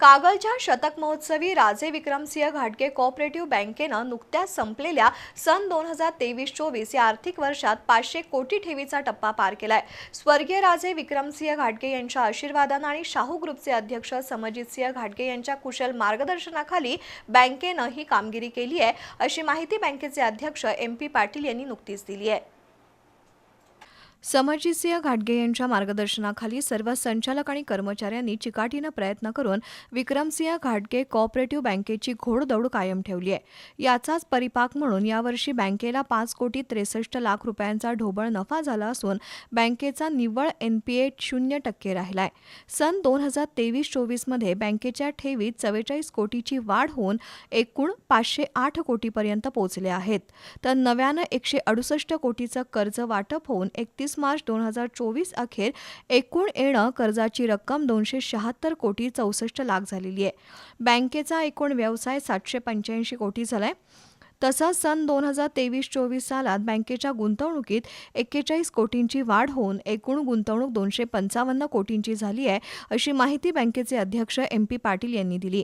कागलच्या शतक महोत्सवी राजे विक्रमसिंह घाटगे कोऑपरेटिव्ह बँकेनं नुकत्याच संपलेल्या सन दोन हजार तेवीस चोवीस या आर्थिक वर्षात पाचशे कोटी ठेवीचा टप्पा पार केलाय. स्वर्गीय राजे विक्रमसिंह घाटगे यांच्या आशीर्वादानं आणि शाहू ग्रुपचे अध्यक्ष समजितसिंह घाटगे यांच्या कुशल मार्गदर्शनाखाली बँकेनं ही कामगिरी केली आहे अशी माहिती बँकेचे अध्यक्ष एम पी पाटील यांनी नुकतीच दिली आहे. समाजीसिंह घाटगे यांच्या मार्गदर्शनाखाली सर्व संचालक आणि कर्मचाऱ्यांनी चिकाटीनं प्रयत्न करून विक्रमसिंह घाटगे कॉपरेटिव्ह बँकेची घोडदौड कायम ठेवली आहे. याचाच परिपाक म्हणून यावर्षी बँकेला पाच कोटी त्रेसष्ट लाख रुपयांचा ढोबळ नफा झाला असून बँकेचा निव्वळ एनपीए शून्य टक्के राहिलाय. सन दोन हजार तेवीस चोवीसमध्ये बँकेच्या ठेवीत चव्वेचाळीस कोटीची वाढ होऊन एकूण पाचशे आठ कोटीपर्यंत पोहोचले आहेत. तर नव्यानं एकशे अडुसष्ट कोटीचं कर्ज वाटप होऊन एकतीस मार्च दोन हजार चोवीस अखेर एकूण येणं कर्जाची रक्कम दोनशे शहात्तर कोटी चौसष्ट लाख झालेली आहे. बँकेचा एकूण व्यवसाय सातशे पंच्याऐंशी कोटी झालाय. तसंच सन दोन हजार तेवीस चोवीस सालात बँकेच्या गुंतवणुकीत एक्केचाळीस कोटींची वाढ होऊन एकूण गुंतवणूक दोनशे पंचावन्न कोटींची झाली आहे अशी माहिती बँकेचे अध्यक्ष एम पी पाटील यांनी दिली.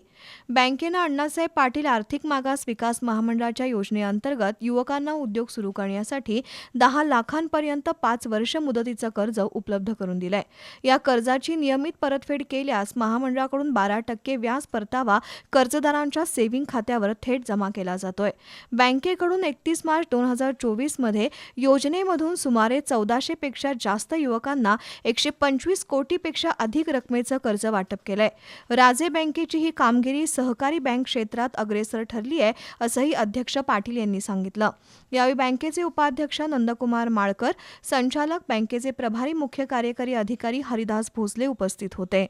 बँकेनं अण्णासाहेब पाटील आर्थिक मागास विकास महामंडळाच्या योजनेअंतर्गत युवकांना उद्योग सुरू करण्यासाठी दहा लाखांपर्यंत पाच वर्ष मुदतीचं कर्ज उपलब्ध करून दिलंय. या कर्जाची नियमित परतफेड केल्यास महामंडळाकडून बारा टक्के व्याज परतावा कर्जदारांच्या सेव्हिंग खात्यावर थेट जमा केला जातोय. बँकेकडून एकतीस मार्च दोन हजार चोवीसमध्ये योजनेमधून सुमारे चौदाशेपेक्षा जास्त युवकांना एकशे पंचवीस कोटीपेक्षा अधिक रकमेचं कर्ज वाटप केलंय. राजे बँकेची ही कामगिरी सहकारी बँक क्षेत्रात अग्रेसर ठरली आहे असंही अध्यक्ष पाटील यांनी सांगितलं. यावेळी बँकेचे उपाध्यक्ष नंदकुमार माळकर संचालक बँकेचे प्रभारी मुख्य कार्यकारी अधिकारी हरिदास भोसले उपस्थित होते.